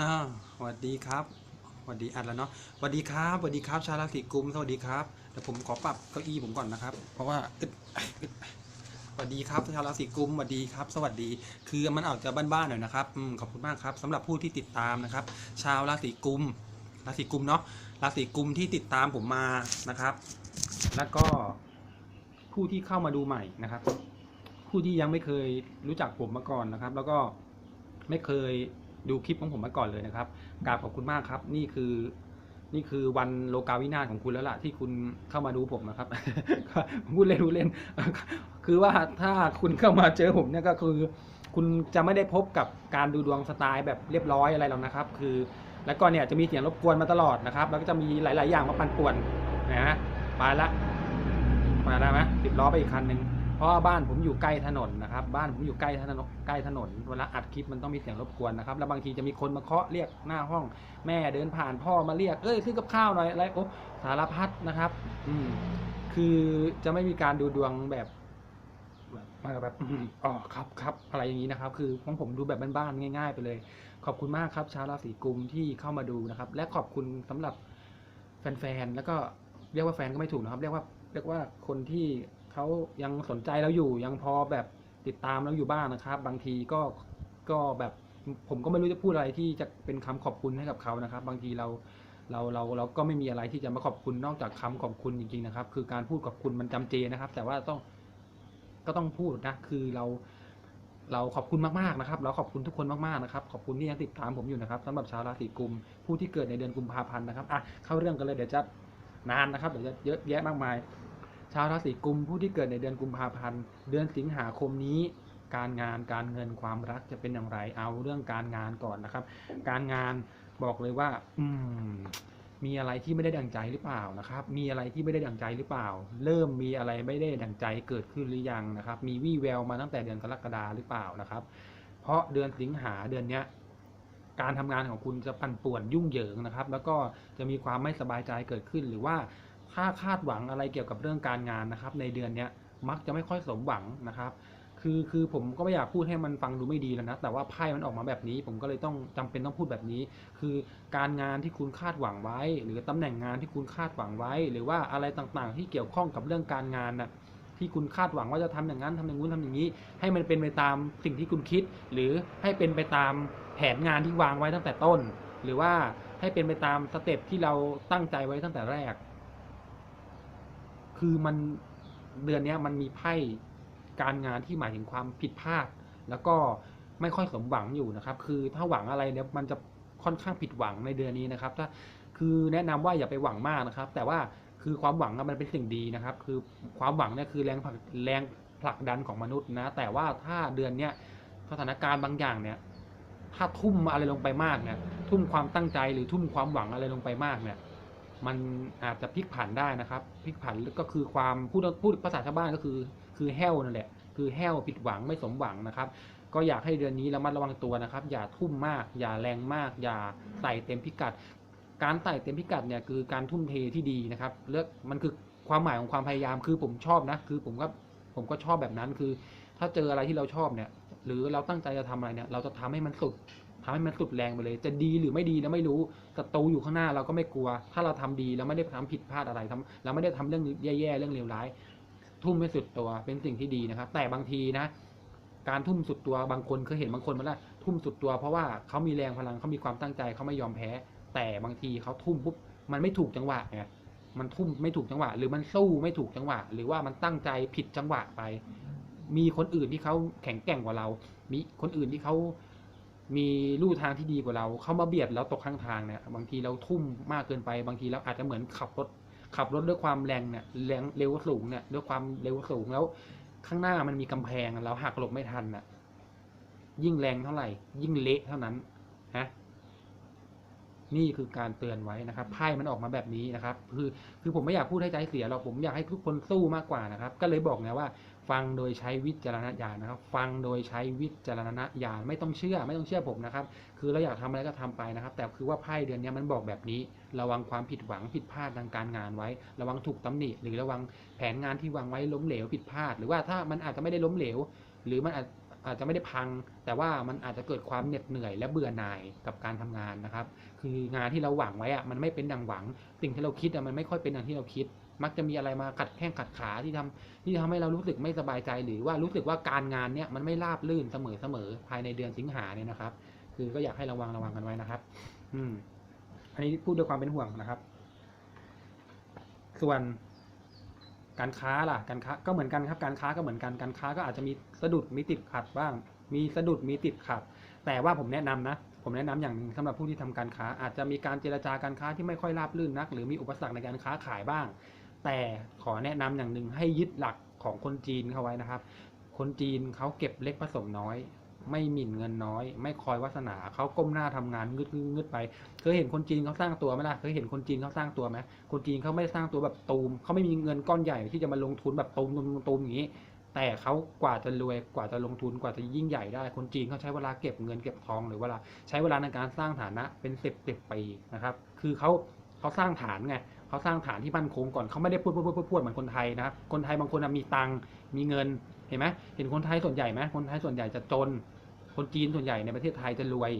อ่าสวัสดีครับสวัสดีอัดแล้วเนาะสวัสดีครับสวัสดีครับ ชาวราศีกุมสวัสดีครับเดี๋ยวผมขอปรับเก้าอี้ผมก่อนนะครับ เพราะว่าอึดสวัสดีครับชาวราศีกุมสวัสดีครับ สวัสดี คือมันอาจจะบ้านๆหน่อยนะครับอขอบคุณมากครับสำหรับผู้ที่ติดตามนะครับ ชาวราศีกุม ราศีกุมเนาะ ราศีกุมที่ติดตามผมมานะครับ แล้วก็ผู้ที่เข้ามาดูใหม่นะครับ ผู้ที่ยังไม่เคยรู้จักผมมาก่อนนะครับ แล้วก็ไม่เคย ดูคลิปของผมมาก่อนเลยนะครับกราบขอบคุณมากครับ นี่คือ นี่คือวันโลกาวินาศของคุณแล้วล่ะที่คุณเข้ามาดูผมนะครับผมพูดเล่นพูดเล่น คือว่าถ้าคุณเข้ามาเจอผมเนี่ยก็คือ คุณจะไม่ได้พบกับการดูดวงสไตล์แบบเรียบร้อยอะไรหรอกนะครับ คือ แล้วก็เนี่ยจะมีเสียงรบกวนมาตลอดนะครับ แล้วก็จะมีหลาย ๆ อย่างมาปั่นป่วนนะไปละมาได้ไหมติดล้อไปอีกคันหนึ่ง เพราะว่าบ้านผมอยู่ใกล้ถนนนะครับ บ้านผมอยู่ใกล้ถนนใกล้ถนนเวลาอัดคลิปมันต้องมีเสียงรบกวนนะครับ แล้วบางทีจะมีคนมาเคาะเรียกหน้าห้องแม่เดินผ่านพ่อมาเรียก เอ้ยซื้อกับข้าวหน่อยอะไรโอ้สารพัดนะครับ อืมคือจะไม่มีการดูดวงแบบแบบมาแบบอ๋อครับครับอะไรอย่างนี้นะครับ คือของผมดูแบบบ้านๆง่าย ๆ ไปเลย ขอบคุณมากครับ ชาวราศีกุมที่เข้ามาดูนะครับ และขอบคุณสำหรับแฟนๆแล้วก็เรียกว่าแฟนก็ไม่ถูกนะครับ เรียกว่าเรียกว่าคนที่ เขายังสนใจเราอยู่ ยังพอแบบติดตามเราอยู่บ้างนะครับ บางทีก็ก็แบบผมก็ไม่รู้จะพูดอะไรที่จะเป็นคำขอบคุณให้กับเขานะครับ บางทีเราเราเราเราก็ไม่มีอะไรที่จะมาขอบคุณนอกจากคำขอบคุณจริงๆนะครับ คือการพูดขอบคุณมันจำเจนะครับ แต่ว่าต้องก็ต้องพูดนะคือเรา เราขอบคุณมากๆนะครับ เราขอบคุณทุกคนมากๆนะครับ ขอบคุณที่ยังติดตามผมอยู่นะครับสำหรับชาวราศีกุมผู้ที่เกิดในเดือนกุมภาพันธ์นะครับอะเข้าเรื่องกันเลยเดี๋ยวจะนานนะครับเดี๋ยวจะเยอะแยะมากมาย ชาวราศีกุมผู้ที่เกิดในเดือนกุมภาพันธ์ เดือนสิงหาคมนี้ การงานการเงินความรักจะเป็นอย่างไรเอาเรื่องการงานก่อนนะครับ การงานบอกเลยว่า อืมมีอะไรที่ไม่ได้ดังใจหรือเปล่านะครับ มีอะไรที่ไม่ได้ดังใจหรือเปล่า เริ่มมีอะไรไม่ได้ดังใจเกิดขึ้นหรือยังนะครับ มีวี่แววมาตั้งแต่เดือนกรกฎาหรือเปล่านะครับ เพราะเดือนสิงหาเดือนเนี้ยการทำงานของคุณจะปั่นป่วนยุ่งเหยิงนะครับ แล้วก็จะมีความไม่สบายใจเกิดขึ้น หรือว่า ถ้าคาดหวังอะไรเกี่ยวกับเรื่องการงานนะครับ ในเดือนนี้มักจะไม่ค่อยสมหวังนะครับ คือคือผมก็ไม่อยากพูดให้มันฟังดูไม่ดีแล้วนะแต่ว่าไพ่มันออกมาแบบนี้ ผมก็เลยต้องจำเป็นต้องพูดแบบนี้ คือการงานที่คุณคาดหวังไว้ หรือตำแหน่งงานที่คุณคาดหวังไว้ หรือว่าอะไรต่างๆ ที่เกี่ยวข้องกับเรื่องการงานน่ะที่คุณคาดหวังว่าจะทำอย่างนั้นทำอย่างนู้นทำอย่างนี้ ให้มันเป็นไปตามสิ่งที่คุณคิด หรือให้เป็นไปตามแผนงานที่วางไว้ตั้งแต่ต้น หรือว่าให้เป็นไปตามสเต็ปที่เราตั้งใจไว้ตั้งแต่แรก คือมันเดือนนี้มันมีไพ่การงานที่หมายถึงความผิดพลาด แล้วก็ไม่ค่อยสมหวังอยู่นะครับ คือถ้าหวังอะไรเนี่ยมันจะค่อนข้างผิดหวังในเดือนนี้นะครับ ถ้าคือแนะนำว่าอย่าไปหวังมากนะครับ แต่ว่าคือความหวังมันเป็นสิ่งดีนะครับ คือความหวังเนี่ยคือแรงผลักแรงผลักดันของมนุษย์นะ แต่ว่าถ้าเดือนเนี้ยสถานการณ์บางอย่างเนี่ย ถ้าทุ่มอะไรลงไปมากเนี่ย ทุ่มความตั้งใจหรือทุ่มความหวังอะไรลงไปมากเนี่ย มันอาจจะพลิกผันได้นะครับพลิกผันก็คือความพูดพูดภาษาชาวบ้านก็คือ คือแห้วนั่นแหละ คือแห้วผิดหวังไม่สมหวังนะครับ ก็อยากให้เดือนนี้ระมัดระวังตัวนะครับ อย่าทุ่มมาก อย่าแรงมาก อย่าใส่เต็มพิกัด การใส่เต็มพิกัดเนี่ยคือการทุ่มเทที่ดีนะครับเลือกมันคือความหมายของความพยายามคือผมชอบนะคือผมก็ผมก็ชอบแบบนั้นคือ ถ้าเจออะไรที่เราชอบเนี่ย หรือเราตั้งใจจะทำอะไรเนี่ย เราจะทำให้มันสุด ทำให้มันสุดแรงไปเลย จะดีหรือไม่ดีเราไม่รู้ศัตรูอยู่ข้างหน้าเราก็ไม่กลัว ถ้าเราทำดีเราไม่ได้ทำผิดพลาดอะไรทำเราไม่ได้ทำเรื่องแย่ๆเรื่องเลวร้าย ทุ่มให้สุดตัวเป็นสิ่งที่ดีนะครับ แต่บางทีนะ การทุ่มสุดตัวบางคนเคยเห็นบางคนมาแล้วทุ่มสุดตัว เพราะว่าเขามีแรงพลังเขามีความตั้งใจเขาไม่ยอมแพ้ แต่บางทีเขาทุ่มปุ๊บมันไม่ถูกจังหวะไงมันทุ่มไม่ถูกจังหวะ หรือมันสู้ไม่ถูกจังหวะ หรือว่ามันตั้งใจผิดจังหวะไป มีคนอื่นที่เขาแข็งแกร่งกว่าเรา มีคนอื่นที่เขา มีลู่ทางที่ดีกว่าเรา เขามาเบียดแล้วตกข้างทางเนี่ยบางทีเราทุ่มมากเกินไป บางทีเราอาจจะเหมือนขับรถขับรถด้วยความแรงเนี่ยแรงเร็วสูงเนี่ยด้วยความเร็วสูงแล้วข้างหน้ามันมีกำแพงเราหักหลบไม่ทันน่ะ ยิ่งแรงเท่าไหร่ ยิ่งเละเท่านั้นฮะนี่คือการเตือนไว้นะครับไพ่มันออกมาแบบนี้นะครับ คือคือผมไม่อยากพูดให้ใจเสียเราผมอยากให้ทุกคนสู้มากกว่านะครับ ก็เลยบอกไงว่า ฟังโดยใช้วิจารณญาณนะครับ ฟังโดยใช้วิจารณญาณไม่ต้องเชื่อ ไม่ต้องเชื่อผมนะครับ คือเราอยากทำอะไรก็ทำไปนะครับ แต่คือว่าไพ่เดือนนี้มันบอกแบบนี้ ระวังความผิดหวังผิดพลาดทางการงานไว้ ระวังถูกตำหนิ หรือระวังแผนงานที่วางไว้ล้มเหลวผิดพลาด หรือว่าถ้ามันอาจจะไม่ได้ล้มเหลว หรือมันอาจอาจจะไม่ได้พัง แต่ว่ามันอาจจะเกิดความเหน็ดเหนื่อยและเบื่อหน่ายกับการทำงานนะครับ คืองานที่เราหวังไว้อะมันไม่เป็นดังหวัง สิ่งที่เราคิดอะมันไม่ค่อยเป็นอย่างที่เราคิด มักจะมีอะไรมาขัดแข้งขัดขาที่ทำที่ทำให้เรารู้สึกไม่สบายใจหรือว่ารู้สึกว่าการงานเนี่ยมันไม่ราบรื่นเสมอเสมอภายในเดือนสิงหาเนี่ยนะครับ คือก็อยากให้ระวังระวังกันไว้นะครับ อืม อันนี้พูดด้วยความเป็นห่วงนะครับ ส่วนการค้าล่ะ การค้าก็เหมือนกันครับ การค้าก็เหมือนกัน การค้าก็อาจจะมีสะดุด มีติดขัดบ้าง มีสะดุด มีติดขัด แต่ว่าผมแนะนำนะ ผมแนะนำอย่างนึงสำหรับผู้ที่ทำการค้า อาจจะมีการเจรจาการค้าที่ไม่ค่อยราบรื่นนัก หรือมีอุปสรรคในการค้าขายบ้าง แต่ขอแนะนำอย่างหนึ่งให้ยึดหลักของคนจีนเข้าไว้นะครับ คนจีนเขาเก็บเล็กผสมน้อย ไม่หมิ่นเงินน้อย ไม่คอยวาสนาเขาก้มหน้าทำงานงึดงึดไปเคยเห็นคนจีนเขาสร้างตัวไหมล่ะเคยเห็นคนจีนเขาสร้างตัวไหมคนจีนเขาไม่ได้สร้างตัวแบบตูมเขาไม่มีเงินก้อนใหญ่ที่จะมาลงทุนแบบตูมตูมตูมอย่างนี้แต่เขากว่าจะรวยกว่าจะลงทุนกว่าจะยิ่งใหญ่ได้ คนจีนเขาใช้เวลาเก็บเงินเก็บทองหรือเวลาใช้เวลาในการสร้างฐานะเป็นสิบสิบปีนะครับ คือเขาเขาสร้างฐานไง เขาสร้างฐานที่มั่นคงก่อนเขาไม่ได้พูดพูดพูดพูดเหมือนคนไทยนะครับคนไทยบางคนมีตังมีเงินเห็นไหมเห็นคนไทยส่วนใหญ่ไหมคนไทยส่วนใหญ่จะจน คนจีนส่วนใหญ่ในประเทศไทยจะรวย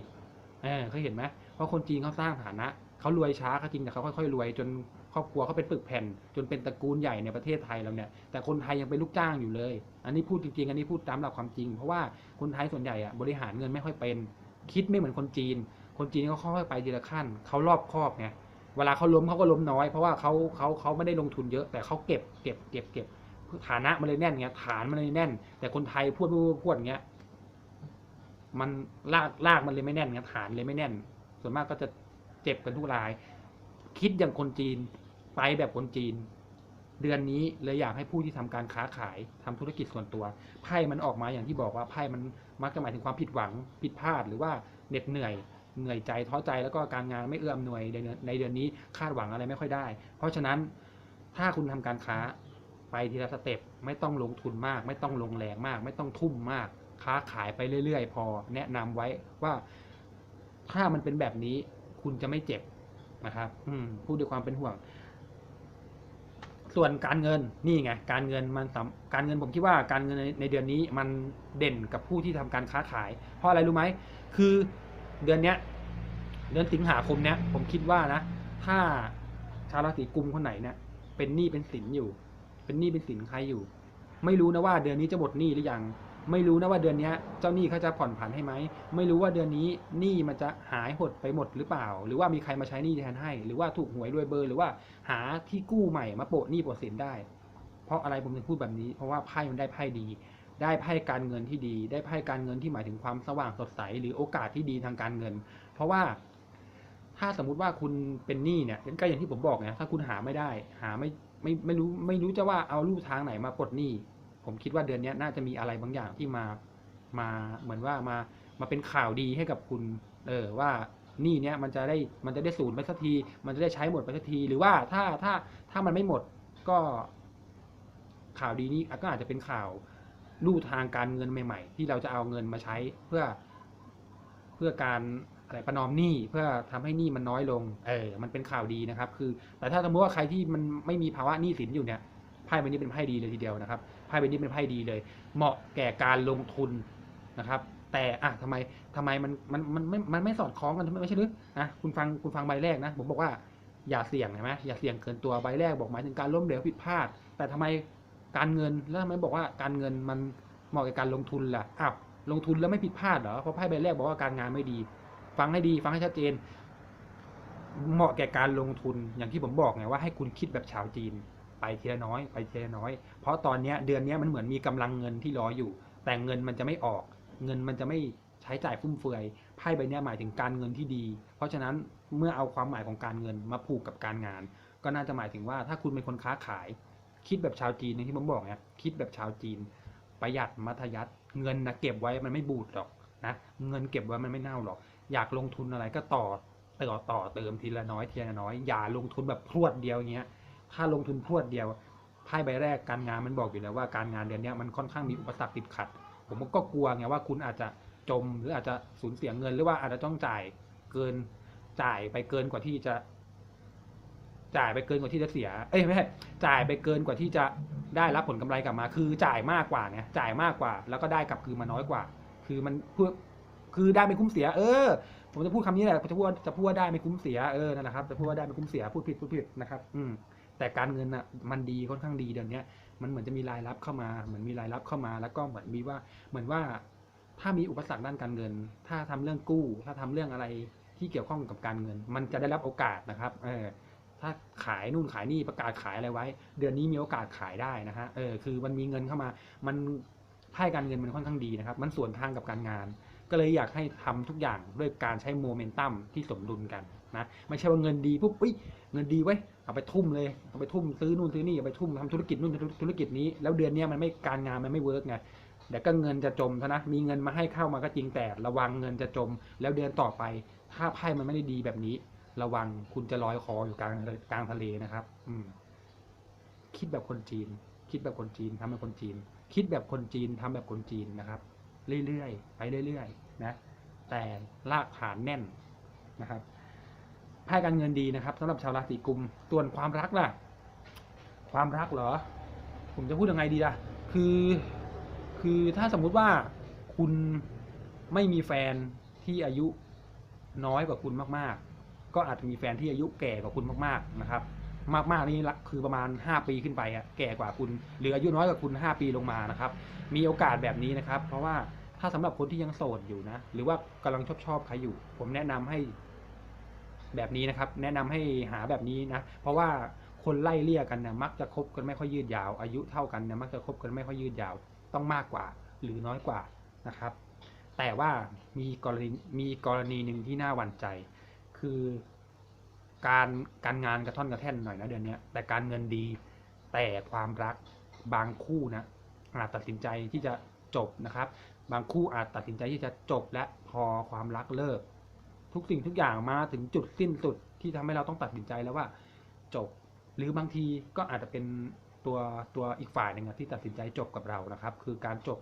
เออเคยเห็นไหมเพราะคนจีนเขาสร้างฐานะเขารวยช้าก็จริงแต่เขาค่อยๆรวย จนครอบครัวเขาเป็นปึกแผ่น จนเป็นตระกูลใหญ่ในประเทศไทยเราเนี่ยแต่คนไทยยังเป็นลูกจ้างอยู่เลย อันนี้พูดจริงๆ อันนี้พูดตามหลักความจริง เพราะว่าคนไทยส่วนใหญ่อะบริหารเงินไม่ค่อยเป็น คิดไม่เหมือนคนจีน คนจีนเขาค่อยๆไปทีละขั้นเขารอบครอบไง เวลาเขาล้มเขาก็ล้มน้อย เพราะว่าเขาเขาเขาไม่ได้ลงทุนเยอะ แต่เขาเก็บเก็บเก็บเก็บฐานะมันเลยแน่นไงฐานมันเลยแน่น แต่คนไทยพูดพูดพูดอย่างเงี้ยมันลากลากมันเลยไม่แน่นไงฐานเลยไม่แน่น ส่วนมากก็จะเจ็บกันทุกราย คิดอย่างคนจีนไปแบบคนจีน เดือนนี้เลยอยากให้ผู้ที่ทำการค้าขายทำธุรกิจส่วนตัวไพ่มันออกมาอย่างที่บอกว่าไพ่มันมักจะหมายถึงความผิดหวังผิดพลาดหรือว่าเหน็ดเหนื่อย เหนื่อยใจท้อใจแล้วก็การงานไม่เอื้ออำนวยในเดือนในเดือนนี้คาดหวังอะไรไม่ค่อยได้ เพราะฉะนั้นถ้าคุณทำการค้าไปทีละสเต็ปไม่ต้องลงทุนมาก ไม่ต้องลงแรงมาก ไม่ต้องทุ่มมาก ค้าขายไปเรื่อยๆ พอแนะนำไว้ว่าถ้ามันเป็นแบบนี้คุณจะไม่เจ็บนะครับ อืมพูดด้วยความเป็นห่วง ส่วนการเงินนี่ไงการเงินมันสำการเงินผมคิดว่าการเงินในเดือนนี้มันเด่นกับผู้ที่ทำการค้าขาย เพราะอะไรรู้ไหมคือ เดือนเนี้ย เดือนสิงหาคมเนี้ยผมคิดว่านะ ถ้าชาวราศีกุมคนไหนเนี่ยเป็นหนี้เป็นสินอยู่ เป็นหนี้เป็นสินใครอยู่ ไม่รู้นะว่าเดือนนี้จะหมดหนี้หรือยัง ไม่รู้นะว่าเดือนเนี้ยเจ้าหนี้เขาจะผ่อนผันให้ไหม ไม่รู้ว่าเดือนนี้หนี้มันจะหายหดไปหมดหรือเปล่า หรือว่ามีใครมาใช้หนี้แทนให้ หรือว่าถูกหวยรวยเบอร์ หรือว่าหาที่กู้ใหม่มาโปะหนี้โปะสินได้ เพราะอะไรผมถึงพูดแบบนี้ เพราะว่าไพ่มันได้ไพ่ดี ได้ไพ่การเงินที่ดี ได้ไพ่การเงินที่หมายถึงความสว่างสดใส หรือโอกาสที่ดีทางการเงิน เพราะว่าถ้าสมมุติว่าคุณเป็นหนี้เนี่ยก็อย่างที่ผมบอกไงถ้าคุณหาไม่ได้ หาไม่ไม่ไม่รู้ไม่รู้จะว่าเอาลู่ทางไหนมาปลดหนี้ ผมคิดว่าเดือนนี้น่าจะมีอะไรบางอย่างที่มามาเหมือนว่ามามาเป็นข่าวดีให้กับคุณ เออว่าหนี้เนี้ยมันจะได้มันจะได้สูญไปสักที มันจะได้ใช้หมดไปสักที หรือว่าถ้าถ้าถ้ามันไม่หมดก็ข่าวดีนี้ก็อาจจะเป็นข่าว ลู่ทางการเงินใหม่ ๆ ที่เราจะเอาเงินมาใช้เพื่อเพื่อการอะไรประนอมหนี้เพื่อทำให้หนี้มันน้อยลง เออ มันเป็นข่าวดีนะครับ คือ แต่ถ้าสมมติว่าใครที่มันไม่มีภาวะหนี้สินอยู่เนี่ยไพ่ใบนี้เป็นไพ่ดีเลยทีเดียวนะครับไพ่ใบนี้เป็นไพ่ดีเลย เหมาะแก่การลงทุนนะครับ แต่อะทำไมทำไมมันมันมันไม่มันไม่สอดคล้องกันไม่ใช่หรือนะคุณฟังคุณฟังใบแรกนะ ผมบอกว่าอย่าเสี่ยงเห็นไหมอย่าเสี่ยงเกินตัวใบแรกบอกหมายถึงการล้มเหลวผิดพลาด แต่ทำไม การเงินแล้วทำไมบอกว่าการเงินมันเหมาะกับการลงทุนล่ะอ้าวลงทุนแล้วไม่ผิดพลาดเหรอเพราะไพ่ใบแรกบอกว่าการงานไม่ดี ฟังให้ดี ฟังให้ชัดเจน เหมาะแก่การลงทุนอย่างที่ผมบอกไงว่าให้คุณคิดแบบชาวจีน ไปทีละน้อย ไปทีละน้อย เพราะตอนนี้เดือนนี้มันเหมือนมีกำลังเงินที่รออยู่ แต่เงินมันจะไม่ออก เงินมันจะไม่ใช้จ่ายฟุ่มเฟือยไพ่ใบนี้หมายถึงการเงินที่ดี เพราะฉะนั้นเมื่อเอาความหมายของการเงินมาผูกกับการงาน ก็น่าจะหมายถึงว่าถ้าคุณเป็นคนค้าขาย คิดแบบชาวจีนอย่างที่ผมบอกเนี่ยคิดแบบชาวจีน ประหยัดมัธยัติเงินนะเก็บไว้มันไม่บูดหรอกนะเงินเก็บไว้มันไม่เน่าหรอก อยากลงทุนอะไรก็ต่อต่อต่อเติมทีละน้อยทีละน้อย อย่าลงทุนแบบพรวดเดียวเงี้ยถ้าลงทุนพรวดเดียวไพ่ใบแรกการงานมันบอกอยู่แล้วว่าการงานเดือนนี้มันค่อนข้างมีอุปสรรคติดขัด ผมก็กลัวไงว่าคุณอาจจะจมหรืออาจจะสูญเสียเงินหรือว่าอาจจะต้องจ่ายเกินจ่ายไปเกินกว่าที่จะ จ่ายไปเกินกว่าที่จะเสีย เอ้ยไม่ใช่จ่ายไปเกินกว่าที่จะได้รับผลกำไรกลับมา คือจ่ายมากกว่าไงจ่ายมากกว่า แล้วก็ได้กลับคืนมาน้อยกว่า คือมันเพื่อคือได้ไม่คุ้มเสีย เออ ผมจะพูดคำนี้แหละจะพูดว่าจะพูดว่าได้ไม่คุ้มเสียเออนั่นแหละครับจะพูดว่าได้ไม่คุ้มเสียพูดผิดพูดผิดนะครับ อืมแต่การเงินอะมันดีค่อนข้างดีเดี๋ยวนี้มันเหมือนจะมีรายรับเข้ามาเหมือนมีรายรับเข้ามา แล้วก็เหมือนมีว่าเหมือนว่าถ้ามีอุปสรรคด้านการเงิน ถ้าทำเรื่องกู้ ถ้าทำเรื่องอะไรที่เกี่ยวข้องกับการเงิน มันจะได้รับโอกาสนะครับ เออ ถ้าขายนู่นขายนี่ประกาศขายอะไรไว้ เดือนนี้มีโอกาสขายได้นะฮะเออคือมันมีเงินเข้ามา มันไพ่การเงินมันค่อนข้างดีนะครับ มันส่วนทางกับการงาน ก็เลยอยากให้ทำทุกอย่างด้วยการใช้โมเมนตัมที่สมดุลกันนะไม่ใช่ว่าเงินดีปุ๊บอุ๊ยเงินดีไว้เอาไปทุ่มเลยเอาไปทุ่มซื้อนู่นซื้อนี่เอาไปทุ่มทำธุรกิจนู่นธุรกิจนี้แล้วเดือนนี้มันไม่การงานมันไม่เวิร์กไงเดี๋ยวก็เงินจะจมซะนะ มีเงินมาให้เข้ามาก็จริงแต่ระวังเงินจะจม แล้วเดือนต่อไป ถ้าไพ่มันไม่ได้ดีแบบนี้ ระวังคุณจะลอยคออยู่กลางกลางทะเลนะครับ อืม คิดแบบคนจีน คิดแบบคนจีนทำแบบคนจีน คิดแบบคนจีนทำแบบคนจีนนะครับ เรื่อยๆไปเรื่อยๆนะ แต่รากฐานแน่นนะครับไพ่การเงินดีนะครับสำหรับชาวราศีกุมส่วนความรักล่ะ ความรักเหรอ ผมจะพูดยังไงดีล่ะ คือ คือถ้าสมมุติว่าคุณไม่มีแฟนที่อายุน้อยกว่าคุณมากๆ ก็อาจจะมีแฟนที่อายุแก่กว่าคุณมากๆนะครับ มากๆนี่ละคือประมาณ 5 ปีขึ้นไปอะแก่กว่าคุณ หรืออายุน้อยกว่าคุณ 5 ปีลงมานะครับ มีโอกาสแบบนี้นะครับ เพราะว่าถ้าสำหรับคนที่ยังโสดอยู่นะ หรือว่ากำลังชอบชอบใครอยู่ ผมแนะนำให้ แบบนี้นะครับ แนะนำให้หาแบบนี้นะ เพราะว่าคนไล่เลี่ยกันเนี่ยมักจะคบกันไม่ค่อยยืดยาว อายุเท่ากันเนี่ยมักจะคบกันไม่ค่อยยืดยาว ต้องมากกว่า หรือน้อยกว่านะครับ แต่ว่ามีกรณีมีกรณีหนึ่งที่น่าหวั่นใจ คือ การการงานกระท่อนกระแท่นหน่อยนะเดือนนี้แต่การเงินดีแต่ความรักบางคู่นะอาจตัดสินใจที่จะจบนะครับ บางคู่อาจตัดสินใจที่จะจบและพอความรักเลิก ทุกสิ่งทุกอย่างมาถึงจุดสิ้นสุดที่ทำให้เราต้องตัดสินใจแล้วว่าจบ หรือบางทีก็อาจจะเป็นตัวตัวอีกฝ่ายหนึ่งอะที่ตัดสินใจจบกับเรานะครับ คือการจบ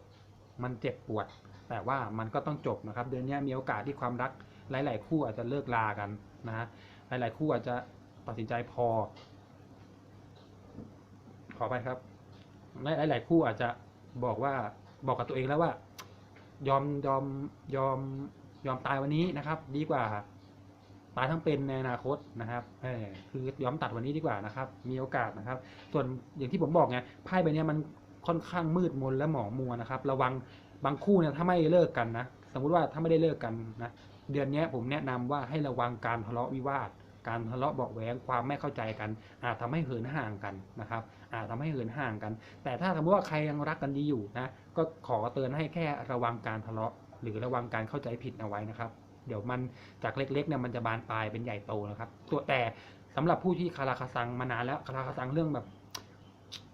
มันเจ็บปวด แต่ว่ามันก็ต้องจบนะครับ เดือนนี้มีโอกาสที่ความรัก หลาย ๆ คู่อาจจะเลิกลากันนะฮะหลาย ๆ คู่อาจจะตัดสินใจพอ ขอไปครับหลายหลายๆคู่อาจจะบอกว่าบอกกับตัวเองแล้วว่า ยอมยอมยอมยอมตายวันนี้นะครับ ดีกว่าตายทั้งเป็นในอนาคตนะครับเออคือยอมตัดวันนี้ดีกว่านะครับ มีโอกาสนะครับ ส่วนอย่างที่ผมบอกไงไพ่ใบนี้มันค่อนข้างมืดมนและหมองมัวนะครับ ระวังบางคู่เนี่ยถ้าไม่เลิกกันนะสมมุติว่าถ้าไม่ได้เลิกกันนะ เดือนนี้ผมแนะนำว่าให้ระวังการทะเลาะวิวาท การทะเลาะเบาแหวงความไม่เข้าใจกัน อาจทำให้เหินห่างกันนะครับอาจทำให้เหินห่างกัน แต่ถ้าสมมติว่าใครยังรักกันดีอยู่นะก็ขอเตือนให้แค่ระวังการทะเลาะ หรือระวังการเข้าใจผิดเอาไว้นะครับ เดี๋ยวมันจากเล็กๆเนี่ยมันจะบานปลายเป็นใหญ่โตนะครับ ตัวแต่สำหรับผู้ที่คาราคาซังมานานแล้วคาราคาซังเรื่องแบบ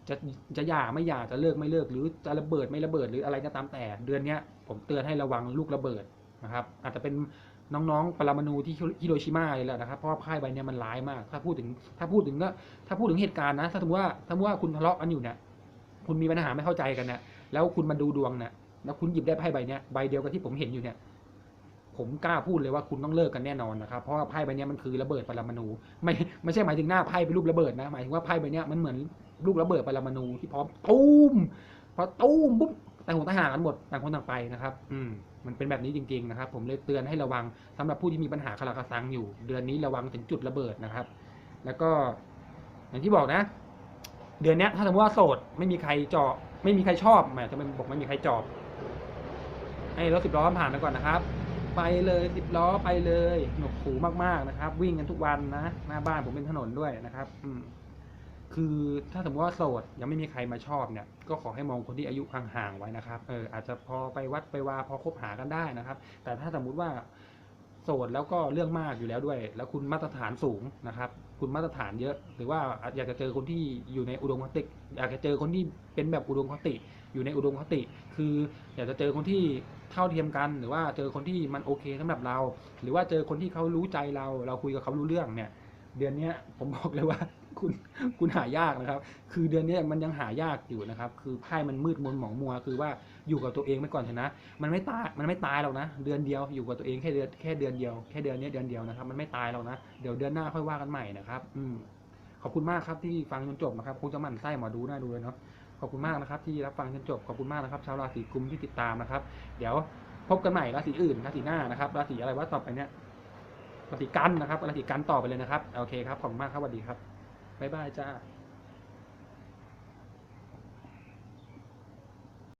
จะจะหย่าไม่หย่าจะเลิกไม่เลิกหรือจะระเบิดไม่ระเบิดหรืออะไรก็ตามแต่ เดือนนี้ผมเตือนให้ระวังลูกระเบิด นะครับ อาจจะเป็นน้องๆ ปรามาณูที่ฮิโรชิมาเลยแหละนะครับ เพราะว่าไพ่ใบเนี้ยมันร้ายมาก ถ้าพูดถึง ถ้าพูดถึงก็ถ้าพูดถึงเหตุการณ์นะ ถ้าสมมติว่าถ้าสมมติว่าคุณทะเลาะกันอยู่เนี่ย คุณมีปัญหาไม่เข้าใจกันเนี่ยแล้วคุณมาดูดวงเนี่ยแล้วคุณหยิบได้ไพ่ใบเนี้ย ใบเดียวกับที่ผมเห็นอยู่เนี่ย ผมกล้าพูดเลยว่าคุณต้องเลิกกันแน่นอนนะครับ เพราะว่าไพ่ใบเนี้ยมันคือระเบิดปรมาณู ไม่ ไม่ใช่หมายถึงหน้าไพ่เป็นรูประเบิดนะ หมายถึงว่าไพ่ใบเนี้ยมันเหมือนลูกระเบิดปรมาณูที่พร้อมตุ้มพอตุ้มปุ๊บต่างคนต่างหากันหมดต่างคนต่างไปนะครับ อืม มันเป็นแบบนี้จริงๆนะครับ ผมเลยเตือนให้ระวังสำหรับผู้ที่มีปัญหาคาราคาซังอยู่ เดือนนี้ระวังถึงจุดระเบิดนะครับ แล้วก็ อย่างที่บอกนะ เดือนนี้ถ้าสมมติว่าโสดไม่มีใครเจาะไม่มีใครชอบแหมจะเป็นบอกไม่มีใครจอบให้รถสิบล้อผ่านไปก่อนนะครับ ไปเลยสิบล้อไปเลยหนวกหูมากๆนะครับ วิ่งกันทุกวันนะหน้าบ้านผมเป็นถนนด้วยนะครับ อืม คือถ้าสมมติว่าโสดยังไม่มีใครมาชอบเนี่ย ก็ขอให้มองคนที่อายุห่างๆไว้นะครับเอออาจจะพอไปวัดไปวาพอคบหากันได้นะครับ แต่ถ้าสมมุติว่าโสดแล้วก็เรื่องมากอยู่แล้วด้วย แล้วคุณมาตรฐานสูงนะครับ คุณมาตรฐานเยอะ หรือว่าอยากจะเจอคนที่อยู่ในอุดมคติ อยากจะเจอคนที่เป็นแบบอุดมคติ อยู่ในอุดมคติ คืออยากจะเจอคนที่เท่าเทียมกัน หรือว่าเจอคนที่มันโอเคสำหรับเรา หรือว่าเจอคนที่เขารู้ใจเรา เราคุยกับเขารู้เรื่องเนี่ย เดือนนี้ผมบอกเลยว่า คุณคุณหายากนะครับ คือเดือนนี้มันยังหายากอยู่นะครับ คือไพ่มันมืดมนหมองมัว คือว่าอยู่กับตัวเองไปก่อนเถอะนะ มันไม่ตายมันไม่ตายหรอกนะ เดือนเดียวอยู่กับตัวเองแค่เดือนแค่เดือนเดียวแค่เดือนนี้เดือนเดียวนะครับ มันไม่ตายหรอกนะเดี๋ยวเดือนหน้าค่อยว่ากันใหม่นะครับ อืมขอบคุณมากครับที่ฟังจนจบนะครับคงจะมั่นไส้หมอดูน่าดูเลยเนาะขอบคุณมากนะครับ ที่รับฟังจนจบขอบคุณมากนะครับชาวราศีกุมที่ติดตามนะครับ เดี๋ยวพบกันใหม่ราศีอื่นราศีหน้านะครับราศีอะไรว่าต่อไปเนี้ยราศีกันนะครับราศีกันต่อไปเลยนะครับ โอเคครับ ขอบคุณมากครับสวัสดีครับ บ๊ายบายจ้า